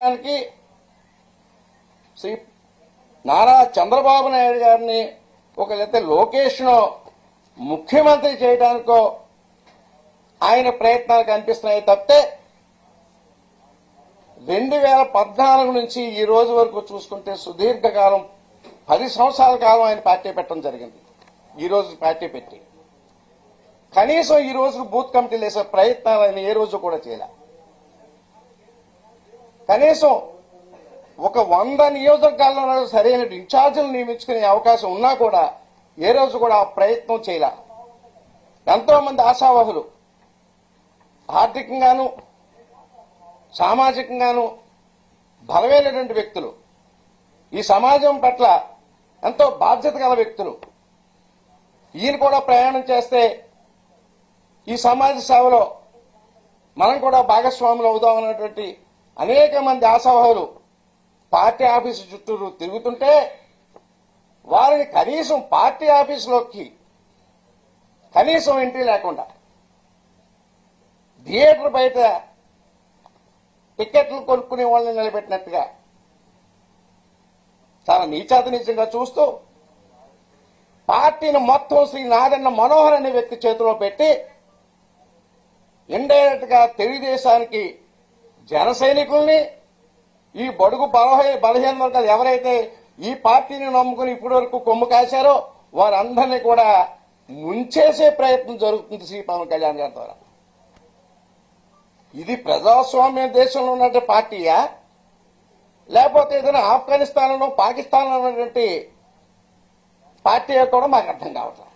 దానికి శ్రీ నారా చంద్రబాబు నాయుడు గారిని ఒక లేకపోతే లోకేష్ను ముఖ్యమంత్రి చేయడానికో ఆయన ప్రయత్నాలు కనిపిస్తున్నాయి తప్పితే రెండు వేల పద్నాలుగు నుంచి ఈ రోజు వరకు చూసుకుంటే సుదీర్ఘకాలం పది సంవత్సరాల కాలం ఆయన పార్టీ పెట్టడం జరిగింది. ఈ రోజు పార్టీ పెట్టి. కనీసం ఈ రోజు బూత్ కమిటీలు వేసే ప్రయత్నాలు ఆయన ఏ రోజు కూడా చేయలే. కనీసం ఒక వంద నియోజకవర్గాల్లో సరైన ఇన్ఛార్జీలు నియమించుకునే అవకాశం ఉన్నా కూడా ఏ రోజు కూడా ఆ ప్రయత్నం చేయలే. ఎంతో మంది ఆశావహులు. ఆర్థికంగాను సామాజికంగాను బలమైనటువంటి వ్యక్తులు. ఈ సమాజం పట్ల ఎంతో బాధ్యత గల వ్యక్తులు. ఈయన కూడా ప్రయాణం చేస్తే ఈ సమాజ సేవలో మనం కూడా భాగస్వాములు అవుదాం అన్నటువంటి అనేక మంది ఆశావహులు పార్టీ ఆఫీసు చుట్టూరు తిరుగుతుంటే వారిని కనీసం పార్టీ ఆఫీసులోకి కనీసం ఎంట్రీ లేకుండా థియేటర్ బయట టికెట్లు కొనుక్కునే వాళ్ళని నిలబెట్టినట్టుగా చాలా నీచాతి నీచంగా చూస్తూ పార్టీని మొత్తం శ్రీ నాదన్న మనోహర్ అనే వ్యక్తి చేతిలో పెట్టి ఇండైరెక్ట్గా తెలుగుదేశానికి జన సైనికుల్ని ఈ బడుగు బలహీన బలహీన వర్గాలు ఎవరైతే ఈ పార్టీని నమ్ముకుని ఇప్పటి వరకు కొమ్ము కాశారో వారందరినీ కూడా ముంచేసే ప్రయత్నం జరుగుతుంది శ్రీ పవన్ కళ్యాణ్ గారి ద్వారా. ఇది ప్రజాస్వామ్య దేశంలో ఉన్నటువంటి పార్టీయా? లేకపోతే ఏదైనా ఆఫ్ఘనిస్తాన్లో పాకిస్తాన్లో ఉన్నటువంటి పార్టీ కూడా మాకు అర్థం కావట్లేదు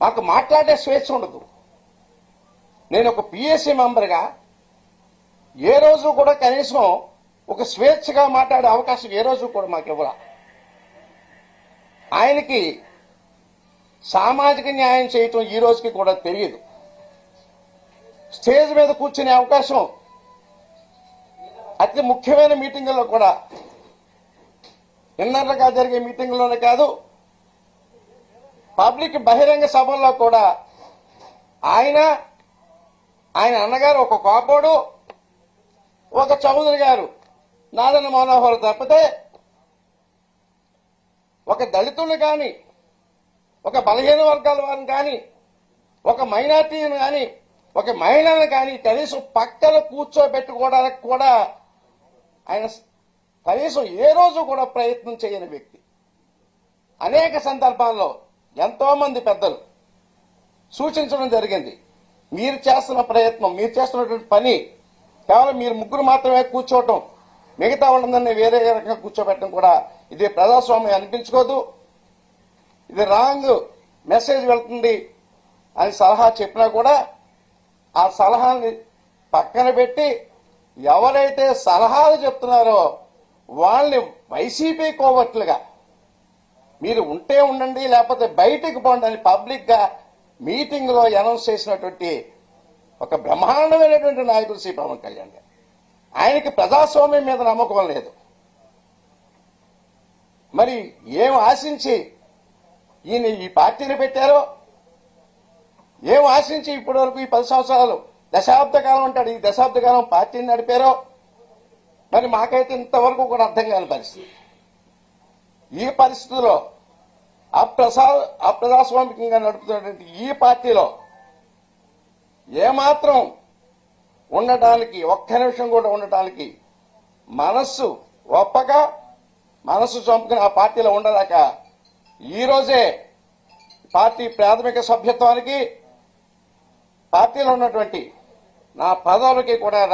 మాకు మాట్లాడే స్వేచ్ఛ ఉండదు. నేను ఒక పిఎస్సీ మెంబర్గా ఏ రోజు కూడా కనీసం ఒక స్వేచ్ఛగా మాట్లాడే అవకాశం ఏ రోజు కూడా మాకు ఇవ్వరా ఆయనకి సామాజిక న్యాయం చేయటం ఈ రోజుకి కూడా తెలియదు స్టేజ్ మీద కూర్చునే అవకాశం అతి ముఖ్యమైన మీటింగుల్లో కూడా ఇన్నర్లుగా జరిగే మీటింగుల్లోనే కాదు పబ్లిక్ బహిరంగ సభల్లో కూడా ఆయన ఆయన అన్నగారు ఒక కోపోడు ఒక చౌదరి గారు నాదన మనోహర్ తప్పితే ఒక దళితులు కానీ ఒక బలహీన వర్గాల వారిని కానీ ఒక మైనార్టీని కానీ ఒక మహిళను కానీ కనీసం పక్కన కూర్చోబెట్టుకోవడానికి కూడా ఆయన కనీసం ఏ రోజు కూడా ప్రయత్నం చేయని వ్యక్తి. అనేక సందర్భాల్లో ఎంతో మంది పెద్దలు సూచించడం జరిగింది. మీరు చేస్తున్న ప్రయత్నం మీరు చేస్తున్నటువంటి పని కేవలం మీరు ముగ్గురు మాత్రమే కూర్చోవటం మిగతా వాళ్ళందరినీ వేరే రకంగా కూర్చోబెట్టడం కూడా ఇది ప్రజాస్వామ్యం అనిపించుకోదు. ఇది రాంగ్ మెసేజ్ వెళ్తుంది అని సలహా చెప్పినా కూడా ఆ సలహాని పక్కన పెట్టి ఎవరైతే సలహాలు చెప్తున్నారో వాళ్ళని వైసీపీ కోవట్లుగా మీరు ఉంటే ఉండండి లేకపోతే బయటికి పోండి అని పబ్లిక్గా మీటింగ్లో అనౌన్స్ చేసినటువంటి ఒక బ్రహ్మాండమైనటువంటి నాయకుడు శ్రీ పవన్ కళ్యాణ్ గారు. ఆయనకి ప్రజాస్వామ్యం మీద నమ్మకం లేదు. మరి ఏం ఆశించి ఈయన ఈ పార్టీని పెట్టారో? ఏం ఆశించి ఇప్పటి వరకు ఈ పది సంవత్సరాలు దశాబ్ద కాలం అంటాడు ఈ దశాబ్ద కాలం పార్టీని నడిపారో? మరి మాకైతే ఇంతవరకు కూడా అర్థం కాని పరిస్థితి. ఈ పరిస్థితిలో అప్రసా అప్రజాస్వామికంగా నడుపుతున్నటువంటి ఈ పార్టీలో ఏమాత్రం ఉండటానికి ఒక్క నిమిషం కూడా ఉండటానికి మనస్సు ఒప్పక మనస్సు చంపుకుని ఆ పార్టీలో ఉండలేక ఈరోజే పార్టీ ప్రాథమిక సభ్యత్వానికి పార్టీలో ఉన్నటువంటి నా పదవులకి కూడా రా